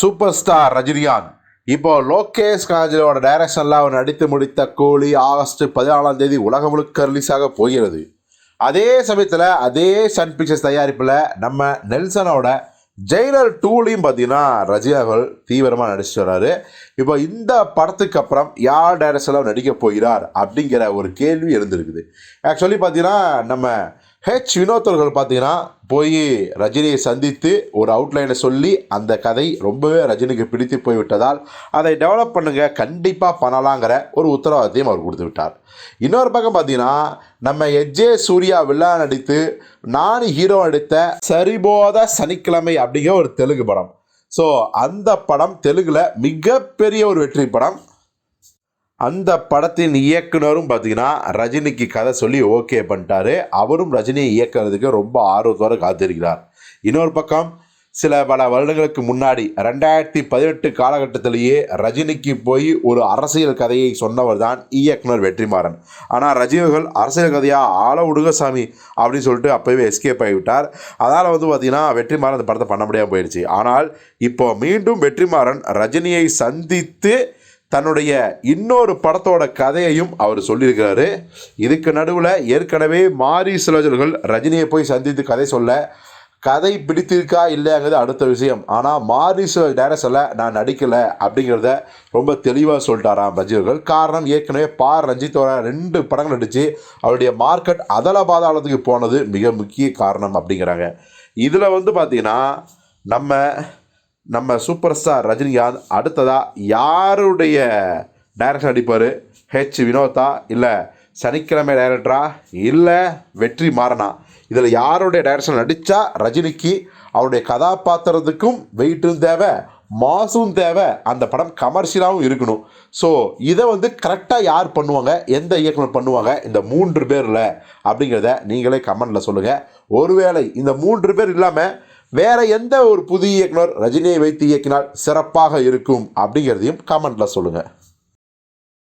Super star Rajinikanth. இப்போ லோகேஷ் காஜலோட டைரக்ஷனில் அவர் நடித்து முடித்த கூலி ஆகஸ்ட் பதினாலாம் தேதி உலகம் முழுக்க ரிலீஸ் ஆக போகிறது. அதே சமயத்தில் அதே சன் பிக்சர்ஸ் தயாரிப்பில் நம்ம நெல்சனோட ஜெயிலர் டூலையும் பார்த்தீங்கன்னா ரஜினி அவர்கள் தீவிரமாக நடிச்சுட்டு வர்றாரு. இப்போ இந்த படத்துக்கு அப்புறம் யார் டைரக்ஷனில் நடிக்க போகிறார் அப்படிங்கிற ஒரு கேள்வி எழுந்திருக்குது. ஆக்சுவலி பார்த்தீங்கன்னா நம்ம ஹெச் வினோத் அவர்கள் பார்த்தீங்கன்னா போய் ரஜினியை சந்தித்து ஒரு அவுட்லைனை சொல்லி அந்த கதை ரொம்பவே ரஜினிக்கு பிடித்து போய்விட்டதால் அதை டெவலப் பண்ணுங்க கண்டிப்பாக பண்ணலாங்கிற ஒரு உத்தரவாதத்தையும் அவர் கொடுத்து விட்டார். இன்னொரு பக்கம் பார்த்தீங்கன்னா நம்ம எஜ்ஜே சூர்யா வில்லா நடித்து நான் ஹீரோ நடித்த சரிபோத சனிக்கிழமை அப்படிங்கிற ஒரு தெலுங்கு படம். ஸோ அந்த படம் தெலுங்கில் மிகப்பெரிய ஒரு வெற்றி படம். அந்த படத்தின் இயக்குனரும் பார்த்தீங்கன்னா ரஜினிக்கு கதை சொல்லி ஓகே பண்ணிட்டாரு. அவரும் ரஜினியை இயக்குறதுக்கு ரொம்ப ஆர்வத்தோடு காத்திருக்கிறார். இன்னொரு பக்கம் சில பல வருடங்களுக்கு முன்னாடி ரெண்டாயிரத்தி பதினெட்டு காலகட்டத்திலேயே ரஜினிக்கு போய் ஒரு அரசியல் கதையை சொன்னவர் தான் இயக்குனர் வெற்றிமாறன். ஆனால் ரஜினிகள் அரசியல் கதையாக ஆள விடுங்க சாமி அப்படின்னு சொல்லிட்டு அப்போவே எஸ்கேப் ஆகிவிட்டார். அதனால் வந்து பார்த்திங்கன்னா வெற்றிமாறன் அந்த படத்தை பண்ண முடியாமல் போயிடுச்சு ஆனால் இப்போ மீண்டும் வெற்றிமாறன் ரஜினியை சந்தித்து தன்னுடைய இன்னொரு படத்தோட கதையையும் அவர் சொல்லியிருக்கிறாரு. இதுக்கு நடுவில் ஏற்கனவே மாரி சிலஜர்கள் ரஜினியை போய் சந்தித்து கதை சொல்ல கதை பிடித்திருக்கா இல்லையாங்கிறது அடுத்த விஷயம். ஆனால் மாரி டைரக்ஷனில் நான் நடிக்கலை அப்படிங்கிறத ரொம்ப தெளிவாக சொல்லிட்டாராம் ரஜினிகள் காரணம் ஏற்கனவே பா. ரஞ்சித்தோட ரெண்டு படங்கள் நடித்து அவருடைய மார்க்கெட் அதல பாதாளத்துக்கு போனது மிக முக்கிய காரணம் அப்படிங்கிறாங்க. இதில் வந்து பார்த்திங்கன்னா நம்ம நம்ம சூப்பர் ஸ்டார் ரஜினிகாந்த் அடுத்ததாக யாருடைய டைரக்ஷன் அடிப்பார் ஹெச் வினோதா இல்லை சனிக்கிழமை டைரக்டரா இல்லை வெற்றி மாறனா? இதில் யாருடைய டைரக்ஷன் நடித்தா ரஜினிக்கு அவருடைய கதாபாத்திரத்துக்கும் வெயிட்டும் தேவை மாசும் தேவை அந்த படம் கமர்ஷியலாகவும் இருக்கணும். ஸோ இதை வந்து கரெக்டாக யார் பண்ணுவாங்க? எந்த இயக்குனர் பண்ணுவாங்க? இந்த மூன்று பேரில் அப்படிங்கிறத நீங்களே கமெண்டில் சொல்லுங்கள் ஒருவேளை இந்த மூன்று பேர் இல்லாமல் வேற எந்த ஒரு புதிய இயக்குனர் ரஜினியை வைத்து இயக்கினால் சிறப்பாக இருக்கும் அப்படிங்கிறதையும் கமெண்ட்ல சொல்லுங்கள்